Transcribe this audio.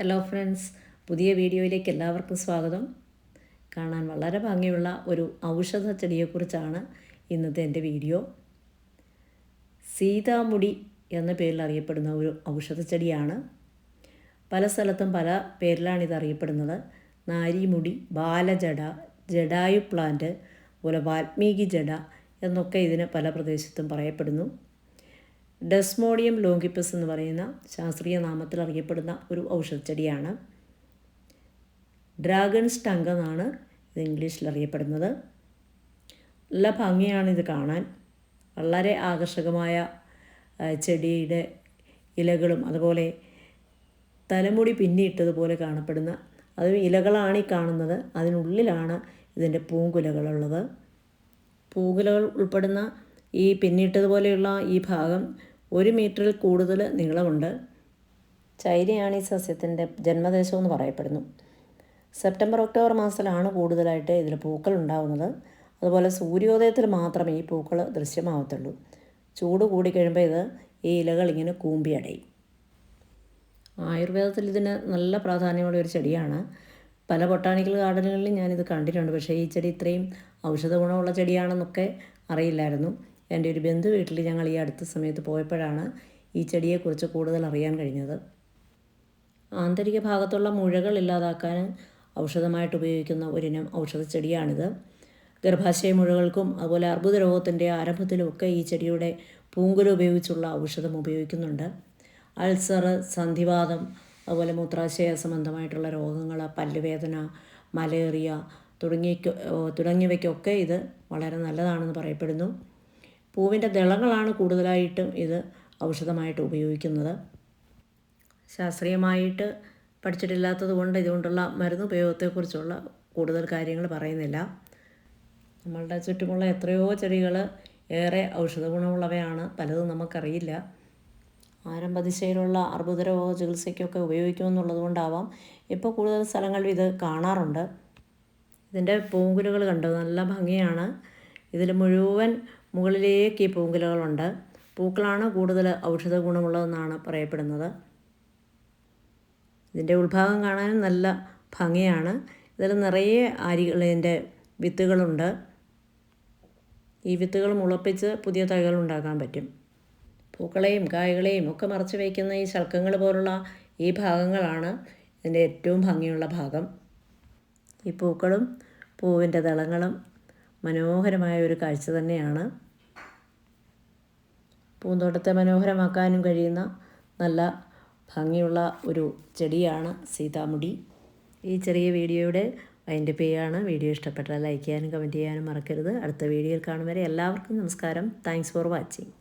Hello friends പുതിയ വീഡിയോയിലേക്ക് എല്ലാവർക്കും സ്വാഗതം. കാണാൻ വളരെ ഭംഗിയുള്ള ഒരു ഔഷധ ചെടിയെക്കുറിച്ചാണ് ഇന്നത്തെ എന്റെ വീഡിയോ. സീതാമുടി എന്ന പേരിൽ അറിയപ്പെടുന്ന ഒരു ഔഷധ ചെടിയാണ് പല സ്ഥലത്തും പല പേരിലാണ് ഇത് അറിയപ്പെടുന്നത്. നാരിമുടി ബാലജട ജഡായു പ്ലാന്റ് അതുപോലെ വാൽമീകി ജട എന്നൊക്കെ ഇതിന് പല പ്രദേശത്തും പറയപ്പെടുന്നു. ഡെസ്മോഡിയം ലോങ്കിപ്പസ് എന്ന് പറയുന്ന ശാസ്ത്രീയ നാമത്തിൽ അറിയപ്പെടുന്ന ഒരു ഔഷധച്ചെടിയാണ്. ഡ്രാഗൺ സ്റ്റങ്ക് എന്നാണ് ഇത് ഇംഗ്ലീഷിൽ അറിയപ്പെടുന്നത്. നല്ല ഭംഗിയാണ് ഇത് കാണാൻ. വളരെ ആകർഷകമായ ചെടിയുടെ ഇലകളും അതുപോലെ തലമുടി പിന്നിയിട്ടതുപോലെ കാണപ്പെടുന്ന അത് ഇലകളാണ് ഈ കാണുന്നത്. അതിനുള്ളിലാണ് ഇതിന്റെ പൂങ്കുലകളുള്ളത്. പൂങ്കുലകൾ ഉൾപ്പെടുന്ന ഈ പിന്നിട്ടതുപോലെയുള്ള ഈ ഭാഗം ഒരു മീറ്ററിൽ കൂടുതൽ നീളമുണ്ട്. ചൈനയാണ് ഈ സസ്യത്തിന്റെ ജന്മദേശം എന്ന് പറയപ്പെടുന്നു. സെപ്റ്റംബർ ഒക്ടോബർ മാസത്തിലാണ് കൂടുതലായിട്ട് ഇതിൽ പൂക്കൾ ഉണ്ടാകുന്നത് അതുപോലെ സൂര്യോദയത്തിൽ മാത്രമേ ഈ പൂക്കൾ ദൃശ്യമാവത്തുള്ളൂ. ചൂട് കൂടിക്കഴിയുമ്പോൾ ഇത് ഈ ഇലകൾ ഇങ്ങനെ കൂമ്പിയടയും ആയുർവേദത്തിൽ ഇതിന് നല്ല പ്രാധാന്യമുള്ള ഒരു ചെടിയാണ്. പല ബൊട്ടാണിക്കൽ ഗാർഡനുകളിലും ഞാനിത് കണ്ടിട്ടുണ്ട്. പക്ഷേ ഈ ചെടി ഇത്രയും ഔഷധ ഗുണമുള്ള ചെടിയാണെന്നൊക്കെ അറിയില്ലായിരുന്നു. എന്റെ ഒരു ബന്ധു വീട്ടിൽ ഞങ്ങൾ ഈ അടുത്ത സമയത്ത് പോയപ്പോഴാണ് ഈ ചെടിയെക്കുറിച്ച് കൂടുതൽ അറിയാൻ കഴിഞ്ഞത്. ആന്തരിക ഭാഗത്തുള്ള മുഴകൾ ഇല്ലാതാക്കാൻ ഔഷധമായിട്ട് ഉപയോഗിക്കുന്ന ഒരിനം ഔഷധ ചെടിയാണിത്. ഗർഭാശയ മുഴകൾക്കും അതുപോലെ അർബുദ രോഗത്തിന്റെ ആരംഭത്തിലുമൊക്കെ ഈ ചെടിയുടെ പൂങ്കുല ഉപയോഗിച്ചുള്ള ഔഷധം ഉപയോഗിക്കുന്നുണ്ട്. അൾസർ സന്ധിവാദം അതുപോലെ മൂത്രാശയ സംബന്ധമായിട്ടുള്ള രോഗങ്ങൾ പല്ലുവേദന മലേറിയ തുടങ്ങിയ തുടങ്ങിയവയ്ക്കൊക്കെ ഇത് വളരെ നല്ലതാണെന്ന് പറയപ്പെടുന്നു. പൂവിന്റെ ദളങ്ങളാണ് കൂടുതലായിട്ടും ഇത് ഔഷധമായിട്ട് ഉപയോഗിക്കുന്നത്. ശാസ്ത്രീയമായിട്ട് പഠിച്ചിട്ടില്ലാത്തത് കൊണ്ട് ഇതുകൊണ്ടുള്ള മരുന്ന് ഉപയോഗത്തെക്കുറിച്ചുള്ള കൂടുതൽ കാര്യങ്ങൾ പറയുന്നില്ല. നമ്മളുടെ ചുറ്റുമുള്ള എത്രയോ ചെടികൾ ഏറെ ഔഷധ ഗുണമുള്ളവയാണ് പലതും നമുക്കറിയില്ല. ആരംഭദിശയിലുള്ള അർബുദ രോഗ ചികിത്സയ്ക്കൊക്കെ ഉപയോഗിക്കുമെന്നുള്ളത് കൊണ്ടാവാം. ഇപ്പോൾ കൂടുതൽ സ്ഥലങ്ങളിൽ ഇത് കാണാറുണ്ട്. ഇതിന്റെ പൂങ്കുലുകൾ കണ്ടു? നല്ല ഭംഗിയാണ്. ഇതിൽ മുഴുവൻ മുകളിലേക്ക് ഈ പൂങ്കുലകളുണ്ട്. പൂക്കളാണ് കൂടുതൽ ഔഷധ ഗുണമുള്ളതെന്നാണ് പറയപ്പെടുന്നത്. ഇതിന്റെ ഉൾഭാഗം കാണാനും നല്ല ഭംഗിയാണ്. ഇതിൽ നിറയെ അരികളിന്റെ വിത്തുകളുണ്ട്. ഈ വിത്തുകൾ മുളപ്പിച്ച് പുതിയ തൈകൾ ഉണ്ടാക്കാൻ പറ്റും. പൂക്കളെയും കായകളെയും ഒക്കെ മറച്ചു വയ്ക്കുന്ന ഈ ശൽക്കങ്ങൾ പോലുള്ള ഈ ഭാഗങ്ങളാണ് ഇതിന്റെ ഏറ്റവും ഭംഗിയുള്ള ഭാഗം. ഈ പൂക്കളും പൂവിന്റെ ദളങ്ങളും മനോഹരമായ ഒരു കാഴ്ച തന്നെയാണ്. പൂന്തോട്ടത്തെ മനോഹരമാക്കാനും കഴിയുന്ന നല്ല ഭംഗിയുള്ള ഒരു ചെടിയാണ് സീതാമുടി. ഈ ചെറിയ വീഡിയോയുടെ അതിന്റെ പേയാണ് വീഡിയോ ഇഷ്ടപ്പെട്ടാൽ ലൈക്ക് ചെയ്യാനും കമന്റ് ചെയ്യാനും മറക്കരുത്. അടുത്ത വീഡിയോയിൽ കാണും വരെ എല്ലാവർക്കും നമസ്കാരം. Thanks for watching.